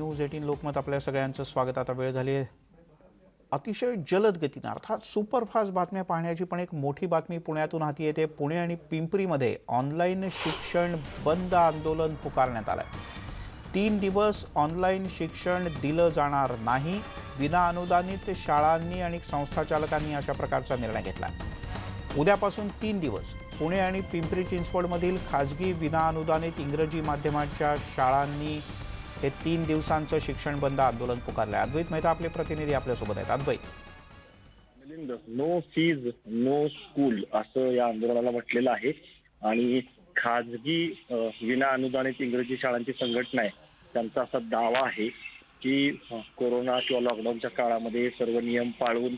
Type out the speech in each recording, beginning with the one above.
News eighteen Lokmat आपल्या सगळ्यांचं स्वागत. आता वेळ झाली आहे. अतिशय जलद गतीनं अर्थात सुपरफास्ट बातम्या पाहण्याची पण एक मोठी बातमी पुण्यातून हाती येते. पुणे आणि पिंपरीमध्ये ऑनलाईन शिक्षण बंद आंदोलन पुकारण्यात आलं तीन दिवस ऑनलाईन शिक्षण दिलं जाणार नाही. विना अनुदानित शाळांनी आणि संस्थाचालकांनी अशा प्रकारचा निर्णय घेतला उद्यापासून तीन दिवस पुणे आणि पिंपरी चिंचवडमधील खाजगी विनाअनुदानित इंग्रजी माध्यमाच्या शाळांनी हे तीन दिवसांचं शिक्षण बंद आंदोलन पुकारलं आहे अद्वैत मेहता आपले प्रतिनिधी आपल्यासोबत आहेत. Advait. No fees no school असं या आंदोलनाला म्हटलेलं आहे. आणि खाजगी विना अनुदानित इंग्रजी शाळांची संघटना आहे. त्यांचा असा दावा आहे की कोरोना किंवा लॉकडाऊनच्या काळामध्ये सर्व नियम पाळून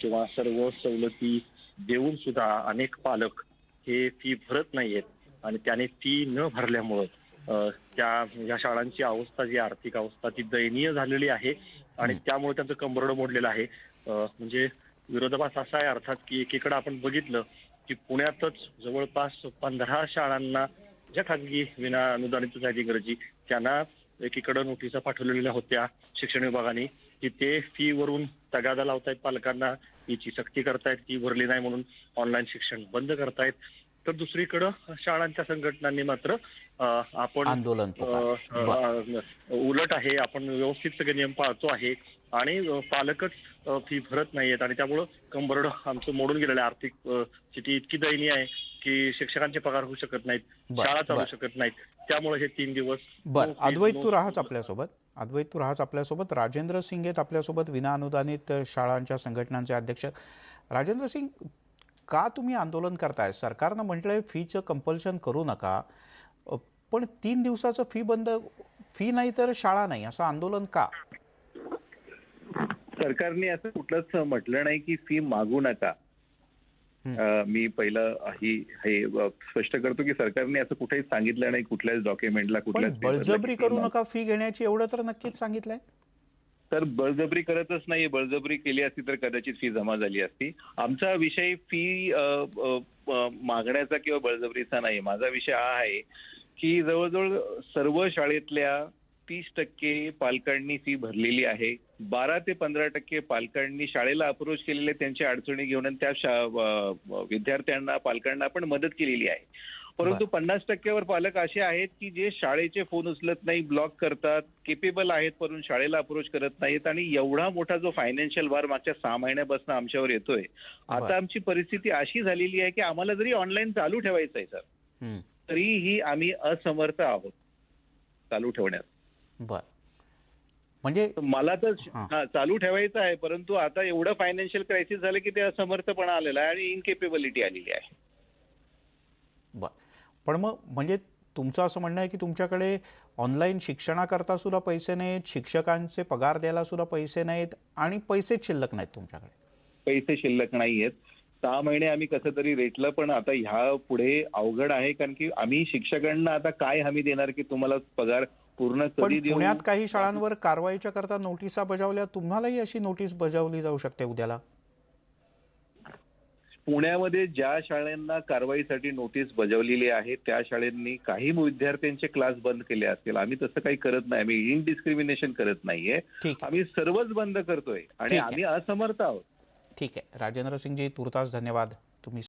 किंवा सर्व सवलती देऊन सुद्धा अनेक पालक हे फी भरत नाहीयेत. आणि त्याने फी न भरल्यामुळं त्या या शाळांची अवस्था जी आर्थिक अवस्था ती दयनीय झालेली आहे. आणि त्यामुळे त्यांचं कंबरडं मोडलेलं आहे. म्हणजे विरोधाभास असा आहे अर्थात की एकीकडे आपण बघितलं की पुण्यातच जवळपास पंधरा शाळांना ज्या खाजगी विना अनुदानित आहेत इंग्रजी त्यांना एकीकडे नोटिसा पाठवलेल्या होत्या शिक्षण विभागाने की ते फी वरून तगादा लावतायत पालकांना फीची सक्ती करतायत फी भरली नाही म्हणून ऑनलाईन शिक्षण बंद करतायत. तर दुसरीकडं शाळांच्या संघटनांनी मात्र आपण आंदोलन उलट आहे आपण व्यवस्थित सगळे नियम पाळतो आहे आणि पालकच फी भरत नाहीयेत आणि त्यामुळं कंबरड आमचं मोडून गेलेलं आहे. आर्थिक स्थिती इतकी दयनीय आहे की शिक्षकांचे पगार होऊ शकत नाहीत शाळा चालू. शकत नाहीत. त्यामुळे हे तीन दिवस बरं अद्वैत तू राहाच. आपल्यासोबत. अद्वैत तू राहाच आपल्यासोबत. राजेंद्र सिंग आहेत आपल्यासोबत विनाअनुदानित शाळांच्या संघटनांचे अध्यक्ष. राजेंद्र सिंग का तुम्ही आंदोलन करताय? सरकारनं म्हटलंय फीचं कंपल्शन करू नका. पण तीन दिवसाचं फी बंद फी नाही तर शाळा नाही असं आंदोलन का? सरकारने असं कुठलंच म्हटलं नाही की फी मागू नका. मी पहिलं ही हे स्पष्ट करतो की सरकारने असं कुठेही सांगितलं नाही कुठल्याच डॉक्युमेंटला कुठल्याच बळजबरी करू नका फी घेण्याची एवढं तर नक्कीच सांगितलंय. तर बळजबरी करतच नाही बळजबरी केली असती तर कदाचित फी जमा झाली असती. आमचा विषय फी मागण्याचा किंवा बळजबरीचा नाही माझा विषय हा आहे की जवळजवळ सर्व शाळेतल्या तीस टक्के पालकांनी फी भरलेली आहे. बारा ते पंधरा टक्के पालकांनी शाळेला अप्रोच केलेले त्यांच्या अडचणी घेऊन त्या विद्यार्थ्यांना पालकांना आपण मदत केलेली आहे. परंतु पन्नास टक्क्यावर पालक असे आहेत की जे शाळेचे फोन उचलत नाही ब्लॉक करतात केपेबल आहेत परंतु शाळेला अप्रोच करत नाहीत आणि एवढा मोठा जो फायनान्शियल भार मागच्या सहा महिन्यापासून आमच्यावर येतोय. आता आमची परिस्थिती अशी झालेली आहे की आम्हाला जरी ऑनलाईन चालू ठेवायचं आहे सर तरीही आम्ही असमर्थ आहोत चालू ठेवण्यात. बर. म्हणजे मला तर चालू ठेवायचं आहे परंतु आता एवढं फायनान्शियल क्रायसिस झालं की ते असमर्थपणा आलेला आहे आणि इनकेपेबिलिटी आलेली आहे. बर. पण मग म्हणजे तुमचं असं म्हणणं आहे की तुमच्याकडे ऑनलाईन शिक्षणाकरता सुद्धा पैसे नाहीत शिक्षकांचे पगार द्यायला सुद्धा पैसे नाहीत आणि पैसेच शिल्लक नाहीत तुमच्याकडे? पैसे शिल्लक नाही आहेत सहा महिने आम्ही कसं तरी रेटलं पण आता ह्या पुढे अवघड आहे कारण की आम्ही शिक्षकांना आता काय हमी देणार की तुम्हाला पगार पूर्ण कधी पुण्यात काही शाळांवर कारवाईच्या करता नोटिसा बजावल्या तुम्हालाही अशी नोटीस बजावली जाऊ शकते उद्याला? पुण्यामध्ये ज्या शाळांना कारवाईसाठी नोटीस बजावलेली आहे त्या शाळांनी काही विद्यार्थ्यांचे क्लास बंद केले असतील. आम्ही तसं काही करत नाही. आम्ही इनडिस्क्रिमिनेशन करत नाहीये. आम्ही सर्वच बंद करतोय. आणि. आम्ही असमर्थ आहोत. ठीक आहे. राजेंद्र सिंगजी तुर्तास धन्यवाद. तुम्ही